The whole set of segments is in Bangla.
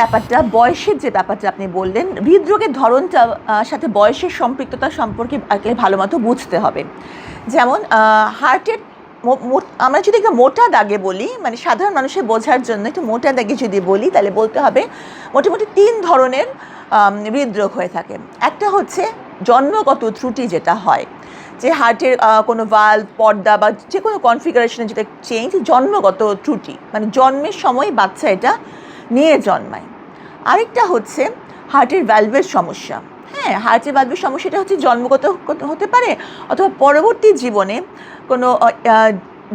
ব্যাপারটা, বয়সের যে ব্যাপারটা আপনি বললেন, হৃদরোগের ধরনটা সাথে বয়সের সম্পৃক্ততা সম্পর্কে ভালো মতো বুঝতে হবে। যেমন হার্টের আমরা যদি একটা মোটা দাগে বলি মানে সাধারণ মানুষের বোঝার জন্য একটু মোটা দাগে যদি বলি, তাহলে বলতে হবে মোটামুটি তিন ধরনের হৃদরোগ হয়ে থাকে। একটা হচ্ছে জন্মগত ত্রুটি যেটা হয়, যে হার্টের কোনো ভালো পর্দা বা যে কোনো কনফিগারেশনে যেটা চেঞ্জ জন্মগত ত্রুটি। মানে জন্মের সময় বাচ্চা এটা নিয়ে জন্মায়। আরেকটা হচ্ছে হার্টের ভ্যালভের সমস্যা। হ্যাঁ হার্টের ভ্যালভের সমস্যাটা হচ্ছে জন্মগত হতে- পারে অথবা পরবর্তী জীবনে কোনো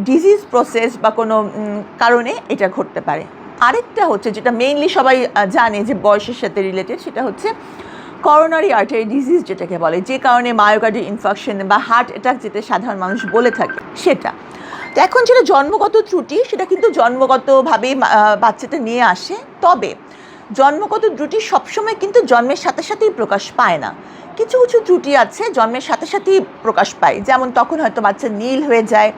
ডিজিজ প্রসেস বা কোনো কারণে এটা ঘটতে পারে। আরেকটা হচ্ছে যেটা মেইনলি সবাই জানে যে বয়সের সাথে রিলেটেড সেটা হচ্ছে করোনারি আর্টারি ডিজিজ যেটাকে বলে, যে কারণে মায়োকার্ডিয়াল ইনফেকশন বা হার্ট অ্যাটাক যেটা সাধারণ মানুষ বলে থাকে, সেটা। তো এখন যেটা জন্মগত ত্রুটি, সেটা কিন্তু জন্মগতভাবেই বাচ্চাটা নিয়ে আসে। তবে জন্মগত ত্রুটি সবসময় কিন্তু জন্মের সাথে সাথেই প্রকাশ পায় না। কিছু কিছু ত্রুটি আছে জন্মের সাথে সাথেই প্রকাশ পায়। যেমন তখন হয়তো বাচ্চা নীল হয়ে যায়,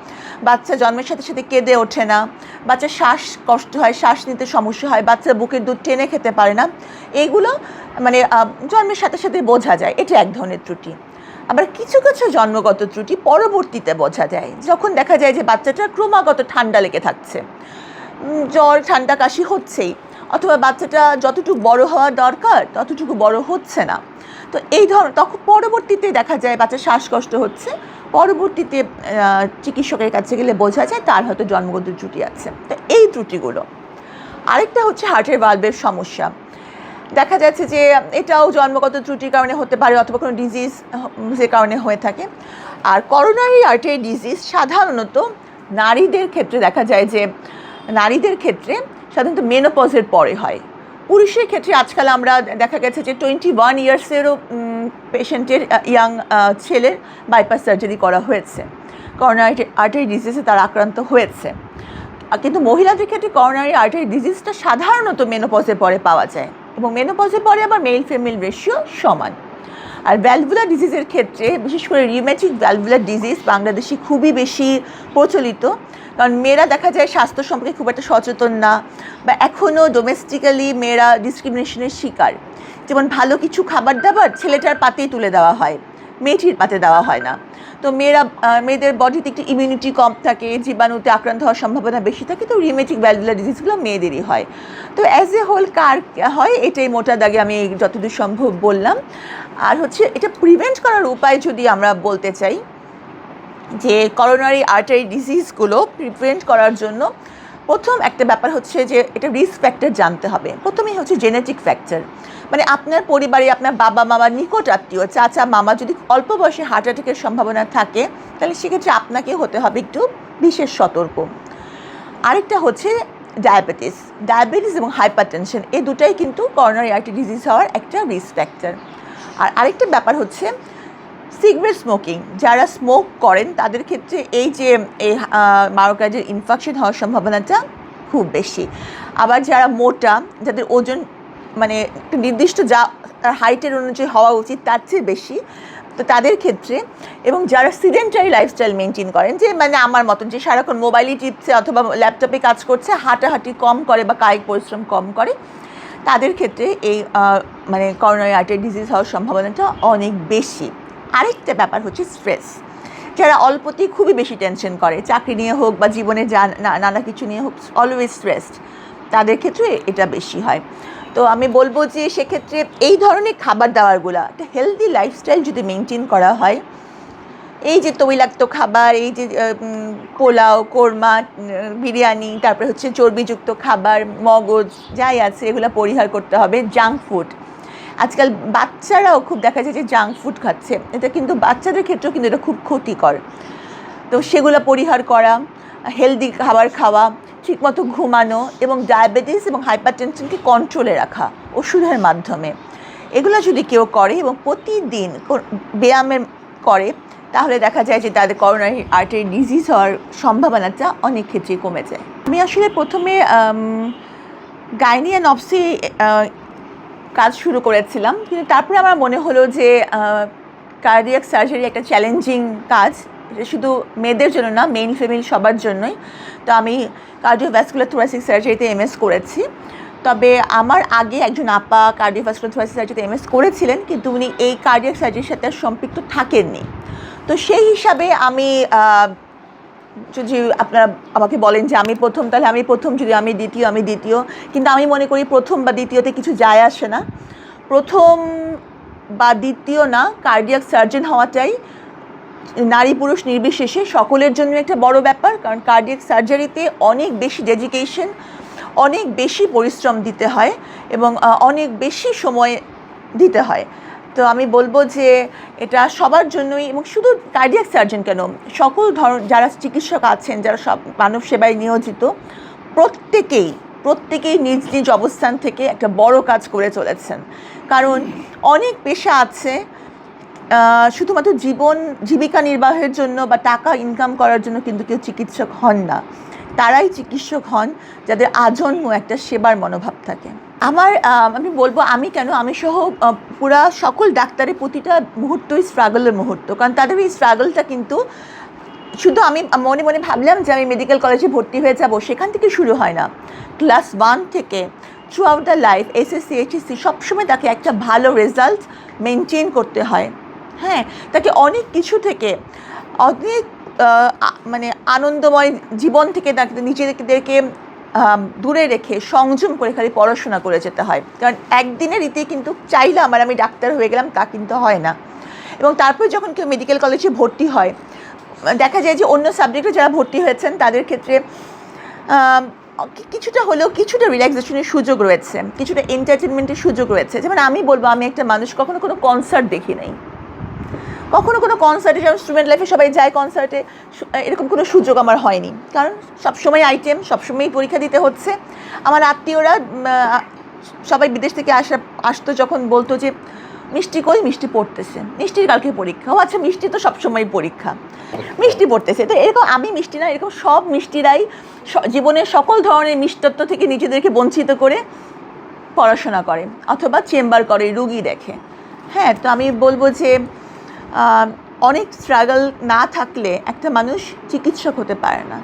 বাচ্চা জন্মের সাথে সাথে কেঁদে ওঠে না, বাচ্চা শ্বাস কষ্ট হয়, শ্বাস নিতে সমস্যা হয়, বাচ্চা বুকের দুধ টেনে খেতে পারে না। এইগুলো মানে জন্মের সাথে সাথে বোঝা যায়। এটা এক ধরনের ত্রুটি। আবার কিছু কিছু জন্মগত ত্রুটি পরবর্তীতে বোঝা যায়, যখন দেখা যায় যে বাচ্চাটার ক্রমাগত ঠান্ডা লেগে থাকছে। জ্বর, ঠান্ডা কাশি হচ্ছেই, অথবা বাচ্চাটা যতটুকু বড় হওয়া দরকার, ততটুকু বড় হচ্ছে না। তো এই ধর, তখন পরবর্তীতে দেখা যায় বাচ্চার শ্বাসকষ্ট হচ্ছে, পরবর্তীতে চিকিৎসকের কাছে গেলে বোঝা যায় তার হয়তো জন্মগত ত্রুটি আছে। তো এই ত্রুটিগুলো। আরেকটা হচ্ছে হার্টের ভালভের সমস্যা। দেখা যাচ্ছে যে এটাও জন্মগত ত্রুটির কারণে হতে পারে অথবা কোনো ডিজিজ যে কারণে হয়ে থাকে। আর করোনারি আর্টারি ডিজিজ সাধারণত নারীদের ক্ষেত্রে দেখা যায় যে, নারীদের ক্ষেত্রে সাধারণত মেনোপজের পরে হয়। পুরুষের ক্ষেত্রে আজকাল আমরা দেখা গেছে যে টোয়েন্টি ওয়ান ইয়ার্সেরও পেশেন্টের ইয়াং ছেলের বাইপাস সার্জারি করা হয়েছে। করোনারি আর্টারি ডিজিজে তারা আক্রান্ত হয়েছে। কিন্তু মহিলাদের ক্ষেত্রে করোনারি আর্টারি ডিজিজটা সাধারণত মেনোপজের পরে পাওয়া যায়। এবং মেনোপজের পরে আবার মেল ফিমেল রেশিও সমান। আর ভ্যালভুলার ডিজিজের ক্ষেত্রে, বিশেষ করে রিউমেটিক ভ্যালভুলার ডিজিজ বাংলাদেশে খুবই বেশি প্রচলিত। কারণ মেয়েরা দেখা যায় স্বাস্থ্য সম্পর্কে খুব একটা সচেতন না বা এখনও ডোমেস্টিক্যালি মেয়েরা ডিসক্রিমিনেশনের শিকার। যেমন ভালো কিছু খাবার দাবার ছেলেটার পাতেই তুলে দেওয়া হয়, মেয়েটির পাতে দেওয়া হয় না। তো মেয়েরা মেয়েদের বডিতে একটু ইমিউনিটি কম থাকে, জীবাণুতে আক্রান্ত হওয়ার সম্ভাবনা বেশি থাকে, তো রিমেটিক ভ্যালভুলার ডিজিজগুলো মেয়েদেরই হয়। তো অ্যাজ এ হোল কার হয়? এটাই মোটা দাগে আমি যতদূর সম্ভব বললাম। আর হচ্ছে, এটা প্রিভেন্ট করার উপায় যদি আমরা বলতে চাই, যে করোনারি আর্টারি ডিজিজগুলো প্রিভেন্ট করার জন্য প্রথম একটা ব্যাপার হচ্ছে যে এটা রিস্ক ফ্যাক্টর জানতে হবে। প্রথমেই হচ্ছে জেনেটিক ফ্যাক্টর মানে আপনার পরিবারে আপনার বাবা মামা নিকট আত্মীয়, চাচা, মামা যদি অল্প বয়সে হার্ট অ্যাটাকের সম্ভাবনা থাকে, তাহলে সেক্ষেত্রে আপনাকে হতে হবে একটু বিশেষ সতর্ক। আরেকটা হচ্ছে ডায়াবেটিস ডায়াবেটিস এবং হাইপারটেনশন এই দুটাই কিন্তু করোনারি আর্টারি ডিজিজ হওয়ার একটা রিস্ক ফ্যাক্টর আর আরেকটা ব্যাপার হচ্ছে সিগারেট স্মোকিং, যারা স্মোক করেন, তাদের ক্ষেত্রে এই যে এই মারোকাজের ইনফেকশন হওয়ার সম্ভাবনাটা খুব বেশি। আবার যারা মোটা, যাদের ওজন মানে একটা নির্দিষ্ট যা, তার হাইটের অনুযায়ী হওয়া উচিত, তার চেয়ে বেশি। তো তাদের ক্ষেত্রে, এবং যারা সিডেন্টারি লাইফস্টাইল মেনটেন করেন, যে মানে আমার মতন, যে সারাক্ষণ মোবাইলই টিপছে অথবা ল্যাপটপে কাজ করছে, হাঁটাহাঁটি কম করে বা কায়িক পরিশ্রম কম করে, তাদের ক্ষেত্রে এই মানে করোনারি আর্টারি ডিজিজ হওয়ার সম্ভাবনাটা অনেক বেশি। আরেকটা ব্যাপার হচ্ছে স্ট্রেস যারা অল্পতেই খুবই বেশি টেনশন করে, চাকরি নিয়ে হোক বা জীবনে যা নানা কিছু নিয়ে হোক অলওয়েজ স্ট্রেসড তাদের ক্ষেত্রে এটা বেশি হয়। তো আমি বলব যে সেক্ষেত্রে এই ধরনের খাবার দাবারগুলো একটা হেলদি লাইফস্টাইল যদি মেনটেন করা হয়, এই যে তৈলাক্ত খাবার, এই যে পোলাও, কোরমা বিরিয়ানি, তারপরে হচ্ছে চর্বিযুক্ত খাবার, মগজ, যাই আছে, এগুলো পরিহার করতে হবে জাঙ্ক ফুড আজকাল বাচ্চারাও খুব দেখা যায় যে জাঙ্ক ফুড খাচ্ছে। এটা কিন্তু বাচ্চাদের ক্ষেত্রেও কিন্তু এটা খুব ক্ষতিকর। তো সেগুলো পরিহার করা হেলদি খাবার খাওয়া, ঠিকমতো ঘুমানো এবং ডায়াবেটিস এবং হাইপারটেনশনকে কন্ট্রোলে রাখা ওষুধের মাধ্যমে। এগুলো যদি কেউ করে এবং প্রতিদিন ব্যায়ামের করে, তাহলে দেখা যায় যে তাদের করোনারি আর্টের ডিজিজ হওয়ার সম্ভাবনাটা অনেক ক্ষেত্রেই কমে যায়। আমি আসলে প্রথমে গাইনি অ্যান্ড কাজ শুরু করেছিলাম। কিন্তু তারপরে আমার মনে হলো যে কার্ডিয়াক সার্জারি একটা চ্যালেঞ্জিং কাজ। শুধু মেয়েদের জন্য না মেইন ফিমেল সবার জন্যই। তো আমি কার্ডিওভ্যাসকুলার থোরাসিক সার্জারিতে এমএস করেছি। তবে আমার আগে একজন আপা কার্ডিওভাস্কুলার থোরাসিস সার্জারিতে এমএস করেছিলেন, কিন্তু উনি এই কার্ডিয়াক সার্জারির সাথে সম্পৃক্ত থাকেননি। তো সেই হিসাবে আমি যদি আপনারা আমাকে বলেন যে আমি প্রথম, তাহলে আমি প্রথম, যদি আমি দ্বিতীয় আমি দ্বিতীয়। কিন্তু আমি মনে করি প্রথম বা দ্বিতীয়তে কিছু যায় আসে না। প্রথম বা দ্বিতীয় না কার্ডিয়াক সার্জন হওয়াটাই নারী পুরুষ নির্বিশেষে সকলের জন্য একটা বড় ব্যাপার। কারণ কার্ডিয়াক সার্জারিতে অনেক বেশি ডেডিকেশন অনেক বেশি পরিশ্রম দিতে হয় এবং অনেক বেশি সময় দিতে হয়। তো আমি বলব যে এটা সবার জন্যই এবং শুধু কার্ডিয়াক সার্জন কেন, সকল ধর, যারা চিকিৎসক আছেন, যারা সব মানব সেবায় নিয়োজিত, প্রত্যেকেই প্রত্যেকেই নিজ নিজ অবস্থান থেকে একটা বড় কাজ করে চলেছেন। কারণ অনেক পেশা আছে শুধুমাত্র জীবন, জীবিকা নির্বাহের জন্য বা টাকা ইনকাম করার জন্য কিন্তু কেউ চিকিৎসক হন না। তারাই চিকিৎসক হন, যাদের আজন্ম একটা সেবার মনোভাব থাকে। আমার আমি বলব আমি কেন? আমি সহ পুরা সকল ডাক্তারের প্রতিটা মুহূর্তই স্ট্রাগলের মুহূর্ত। কারণ তাদের এই স্ট্রাগলটা কিন্তু শুধু আমি মনে মনে ভাবলাম যে আমি মেডিকেল কলেজে ভর্তি হয়ে যাব, সেখান থেকে শুরু হয় না। ক্লাস ওয়ান থেকে throughout the life SSC HSC সবসময় তাকে একটা ভালো রেজাল্ট মেনটেন করতে হয়। হ্যাঁ তাকে অনেক কিছু থেকে, অনেক মানে আনন্দময় জীবন থেকে তাকে নিজেদেরকে দূরে রেখে সংযম করে খালি পড়াশোনা করে যেতে হয়। কারণ একদিনের রীতি কিন্তু চাইলাম আর আমি ডাক্তার হয়ে গেলাম, তা কিন্তু হয় না। এবং তারপর যখন কেউ মেডিকেল কলেজে ভর্তি হয়, দেখা যায় যে অন্য সাবজেক্টে যারা ভর্তি হয়েছেন, তাদের ক্ষেত্রে কিছুটা হলেও কিছুটা রিল্যাক্সেশনের সুযোগ রয়েছে, কিছুটা এন্টারটেনমেন্টের সুযোগ রয়েছে। যেমন আমি বলব, আমি একটা মানুষ, কখনো কোনো কনসার্ট দেখি নাই। কখনো কোনো কনসার্টে যেমন স্টুডেন্ট লাইফে সবাই যায় কনসার্টে এরকম কোনো সুযোগ আমার হয়নি। কারণ সবসময় আইটেম সবসময়ই পরীক্ষা দিতে হচ্ছে। আমার আত্মীয়রা সবাই বিদেশ থেকে আসা আসতো যখন বলতো যে মিষ্টি কই? মিষ্টি পড়তেছে। মিষ্টির কালকে পরীক্ষা। ও আচ্ছা মিষ্টি তো সবসময় পরীক্ষা। মিষ্টি পড়তেছে। তো এরকম আমি মিষ্টি না এরকম সব মিষ্টিরাই স- জীবনের সকল ধরনের মিষ্টত্ব থেকে নিজেদেরকে বঞ্চিত করে পড়াশোনা করে। অথবা চেম্বার করে রুগী দেখে। হ্যাঁ তো আমি বলব যে অনেক স্ট্রাগল না থাকলে একটা মানুষ চিকিৎসক হতে পারে না।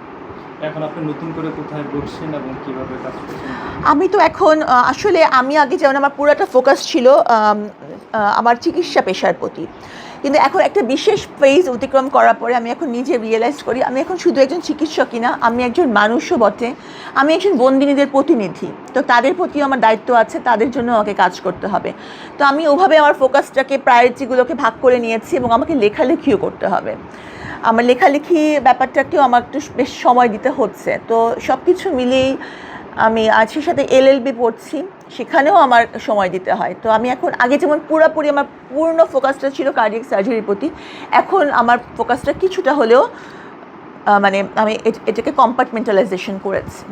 এখন আপনি নতুন করে কোথায় বসছেন এবং কীভাবে কাজ করছেন? আমি তো এখন আসলে আমি আগে যেমন আমার পুরোটা ফোকাস ছিল আমার চিকিৎসা পেশার প্রতি। কিন্তু এখন একটা বিশেষ ফেজ অতিক্রম করার পরে আমি এখন নিজে রিয়েলাইজ করি, আমি এখন শুধু একজন চিকিৎসকই না আমি একজন মানুষও বটে, আমি একজন বন্দিনীদের প্রতিনিধি। তো তাদের প্রতিও আমার দায়িত্ব আছে, তাদের জন্য আমাকে কাজ করতে হবে। তো আমি ওভাবে আমার ফোকাসটাকে প্রায়োরিটিগুলোকে ভাগ করে নিয়েছি এবং আমাকে লেখালেখিও করতে হবে। আমার লেখালেখি ব্যাপারটাকেও আমার একটু বেশ সময় দিতে হচ্ছে। তো সব কিছু মিলিয়েই আমি আজকের সাথে এলএলবি পড়ছি, সেখানেও আমার সময় দিতে হয়। তো আমি এখন আগে যেমন পুরোপুরি আমার পূর্ণ ফোকাসটা ছিল কার্ডিয়াক সার্জারির প্রতি, এখন আমার ফোকাসটা কিছুটা হলেও মানে আমি এটাকে কম্পার্টমেন্টালাইজেশন করেছি।